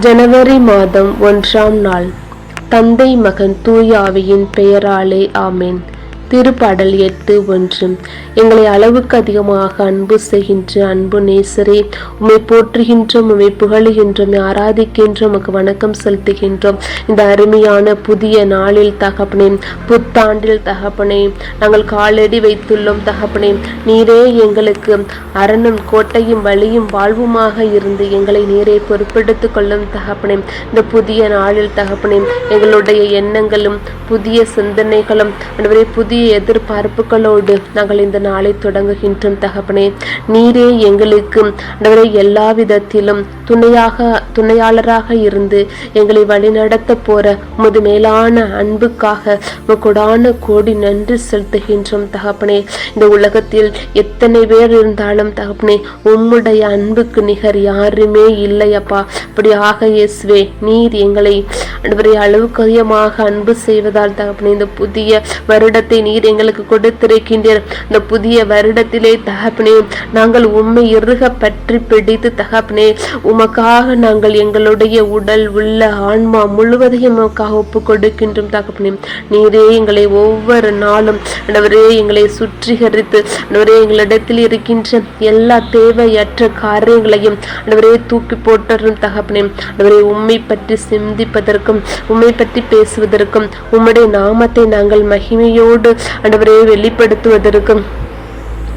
ஜனவரி மாதம் ஒன்றாம் நாள். தந்தை மகன் தூயாவியின் பெயராலே ஆமேன். திருப்பாடல் எட்டு ஒன்று. எங்களை அளவுக்கு அதிகமாக அன்பு செய்கின்ற அன்பு நேசரே உமை போற்றுகின்றோம் உமை புகழுகின்றோம் ஆராதிக்கின்றோம் உமக்கு வணக்கம் செலுத்துகின்றோம். இந்த அருமையான புதிய நாளில் தகப்பனே புத்தாண்டில் தகப்பனே நாங்கள் காலடி வைத்துள்ளோம் தகப்பனே. நீரே எங்களுக்கு அரணும் கோட்டையும் வழியும் வாழ்வுமாக இருந்து எங்களை நீரே பொறுப்பெடுத்து கொள்ளும் தகப்பனே. இந்த புதிய நாளில் தகப்பனே எங்களுடைய எண்ணங்களும் புதிய சிந்தனைகளும் புதிய எதிர்பார்ப்புகளோடு நாங்கள் இந்த நாளை தொடங்குகின்றோம் தகப்பனே. நீரே எங்களுக்கு எல்லா விதத்திலும் துணையாக துணையாளராக இருந்து எங்களை வழிநடத்த போற உமது மேலான அன்புக்காக உமக்குடான கோடி நன்றி செலுத்துகின்றோம் தகப்பனே. இந்த உலகத்தில் எத்தனை பேர் இருந்தாலும் தகப்பனே உம்முடைய அன்புக்கு நிகர் யாருமே இல்லையப்பா அப்படியாக இயேசுவே நீர் எங்களை ஆண்டவரே அளவுக்கு அதிகமாக அன்பு செய்வதால் தகப்பனே இந்த புதிய வருடத்தை நீர் எங்களுக்கு கொடுத்திருக்கின்றீர். இந்த புதிய வருடத்திலே தகப்பனே நாங்கள் உண்மை இறுக பற்றி பிடித்து தகப்பனே உமக்காக நாங்கள் எங்களுடைய உடல் உள்ள ஆன்மா முழுவதையும் உமக்காக ஒப்பு கொடுக்கின்றோம் தகப்பனே. நீரே எங்களை ஒவ்வொரு நாளும் ஆண்டவரே எங்களை சுற்றிகரித்து ஆண்டவரே எங்களிடத்தில் இருக்கின்ற எல்லா தேவையற்ற காரியங்களையும் ஆண்டவரே தூக்கி போட்டரும் தகப்பனே. ஆண்டவரே உண்மை பற்றி சிந்திப்பதற்கும் உண்மை பற்றி பேசுவதற்கும் உம்முடைய நாமத்தை நாங்கள் மகிமையோடு ஆண்டவரே வெளிப்படுத்துவதற்கும்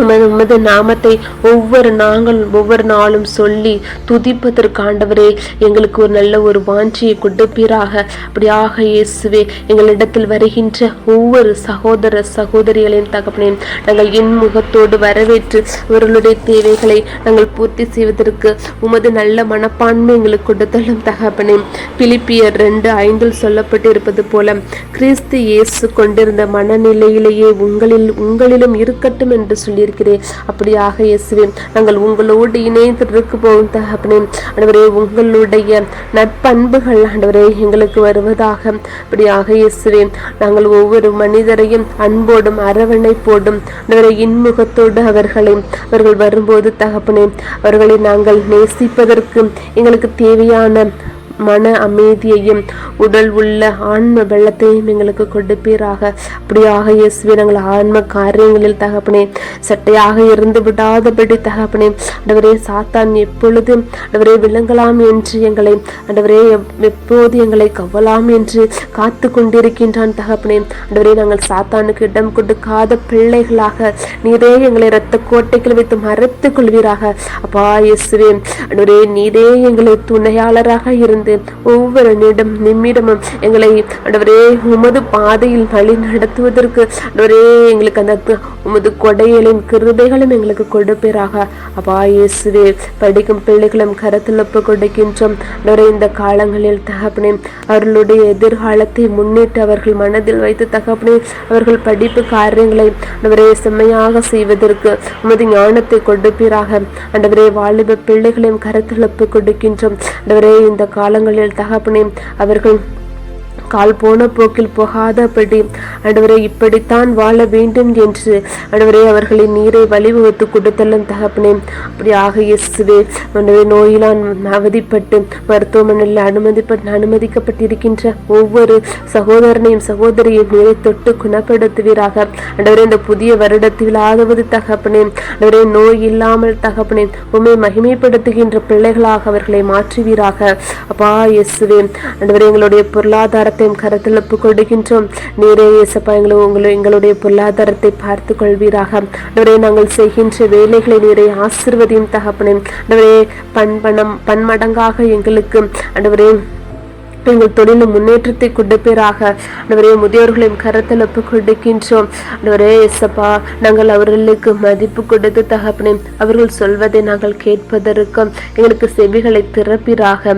உமது உமது நாமத்தை ஒவ்வொரு நாங்கள் ஒவ்வொரு நாளும் சொல்லி துதிப்பதற்கு ஆண்டவரே எங்களுக்கு ஒரு நல்ல ஒரு வாஞ்சியை கொடுப்பீராக. அப்படியாக இயேசுவே எங்களிடத்தில் வருகின்ற ஒவ்வொரு சகோதர சகோதரிகளின் தகப்பனேன் நாங்கள் இன்முகத்தோடு வரவேற்று அவர்களுடைய தேவைகளை நாங்கள் பூர்த்தி செய்வதற்கு உமது நல்ல மனப்பான்மை எங்களுக்கு கொடுத்தலும் தகப்பனே. பிலிப்பியர் ரெண்டு ஐந்தில் சொல்லப்பட்டு இருப்பது போல கிறிஸ்து இயேசு கொண்டிருந்த மனநிலையிலேயே உங்களில் உங்களிலும் இருக்கட்டும் என்று சொல்லி சொல்லியிருக்கிறேன் அப்படியாக இயேசுவே நாங்கள் உங்களோடு இணைந்து இருக்க போகும் தகப்பனே ஆண்டவரே உங்களுடைய நற்பண்புகள் ஆண்டவரே எங்களுக்கு வருவதாக. அப்படியாக இயேசுவே நாங்கள் ஒவ்வொரு மனிதரையும் அன்போடும் அரவணைப்போடும் ஆண்டவரே இன்முகத்தோடு அவர்களை அவர்கள் வரும்போது தகப்பனே அவர்களை நாங்கள் நேசிப்பதற்கு எங்களுக்கு தேவையான மன அமைதியையும் உடல் உள்ள ஆன்ம வெள்ளத்தையும் எங்களுக்கு கொடுப்பீராக அப்படியாக இயேசுவே நாங்கள் ஆன்ம காரியங்களில் தகப்பனே சட்டையாக இருந்து விடாதபடி தகப்பனே அடவரே சாத்தான் எப்பொழுது அடவரே விளங்கலாம் என்று எங்களை அடவரே எப்- எப்போது எங்களை கவலாம் என்று காத்து கொண்டிருக்கின்றான் தகப்பனே. அடவரே நாங்கள் சாத்தானுக்கு இடம் கொடுக்காத பிள்ளைகளாக நீரே எங்களை இரத்த கோட்டைகள் வைத்து மறைத்துக் கொள்வீராக. அப்பா இயேசுவே அடவரே நீரே எங்களை துணையாளராக இருந்து ஒவ்வொரு நிமிடம் நிமிடமும் எங்களை அடவரே உமது பாதையில் வழி நடத்துவதற்கு அடவரே எங்களுக்கு அந்த உமது கொடையலின் கிருபைகளும் எங்களுக்கு கொடுப்பீராக. அப்பா இயேசுவே படிக்கும் பிள்ளைகளும் கருத்தில் ஒப்பு கொடுக்கின்றோம். ஆண்டவரே இந்த காலங்களில் தகப்பனே அவர்களுடைய எதிர்காலத்தை முன்னிட்டு அவர்கள் மனதில் வைத்து தகப்பனே அவர்கள் படிப்பு காரியங்களை அவரை செம்மையாக செய்வதற்கு உமது ஞானத்தை கொடுப்பீராக. அண்டவரே வாலிப பிள்ளைகளையும் கருத்தில் ஒப்பு கொடுக்கின்றோம். அண்டவரே இந்த காலங்களில் தகப்பனே அவர்கள் கால் போன போக்கில் போகாதபடி. ஆண்டவரே இப்படித்தான் வாழ வேண்டும் என்று. ஆண்டவரே அவர்களின் நீரை வழிவகுத்து கொடுத்தலும் தகப்பனே. அப்படியாக இயேசுவே ஆண்டவரே நோயிலான் அவதிப்பட்டு மருத்துவமனையில் அனுமதிப்பட்டு அனுமதிக்கப்பட்டிருக்கின்ற ஒவ்வொரு சகோதரனையும் சகோதரியையும் நீரை தொட்டு குணப்படுத்துவீராக. ஆண்டவரே இந்த புதிய வருடத்தில் ஆகுவது தகப்பனே ஆண்டவரே நோய் இல்லாமல் தகப்பனே உண்மை மகிமைப்படுத்துகின்ற பிள்ளைகளாக அவர்களை மாற்றுவீராக. அப்பா இயேசுவே ஆண்டவரே எங்களுடைய பொருளாதார எல்லாத்தையும் கருத்தில் ஒப்புக் கொடுக்கின்றோம் நீரே இயேசப்பா எங்களை உங்களை எங்களுடைய பொருளாதாரத்தை பார்த்து கொள்வீராக ஆண்டவரே நாங்கள் செய்கின்ற வேலைகளை நீரை ஆசிர்வதியும் தகப்பனே. ஆண்டவரே பண்பணம் பன்மடங்காக எங்களுக்கு ஆண்டவரே எங்கள் தொழிலின் முன்னேற்றத்தை கொடுப்பீராக. ஆண்டவரே முதியோர்களையும் கரத்தில் ஒப்பு கொடுக்கின்றோம் ஆண்டவரே எஸ்ஸப்பா நாங்கள் அவர்களுக்கு மதிப்பு கொடுத்து தகப்பனே அவர்கள் சொல்வதை நாங்கள் கேட்பதற்கும் எங்களுக்கு செவிகளை திறப்பீராக.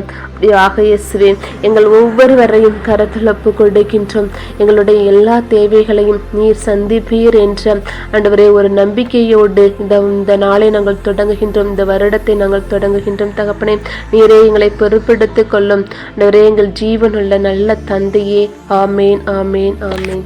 ஆக இயேசுவே எங்கள் ஒவ்வொருவரையும் கரத்தில் ஒப்பு கொடுக்கின்றோம். எங்களுடைய எல்லா தேவைகளையும் நீர் சந்திப்பீர் என்ற. ஆண்டவரே ஒரு நம்பிக்கையோடு இந்த இந்த நாளை நாங்கள் தொடங்குகின்றோம் இந்த வருடத்தை நாங்கள் தொடங்குகின்றோம். தகப்பனே நீரே எங்களை பொறுப்பெடுத்து கொள்ளும். ஆண்டவரே எங்கள் ஜீவனுள்ள நல்ல தந்தையே. ஆமேன் ஆமேன் ஆமேன்.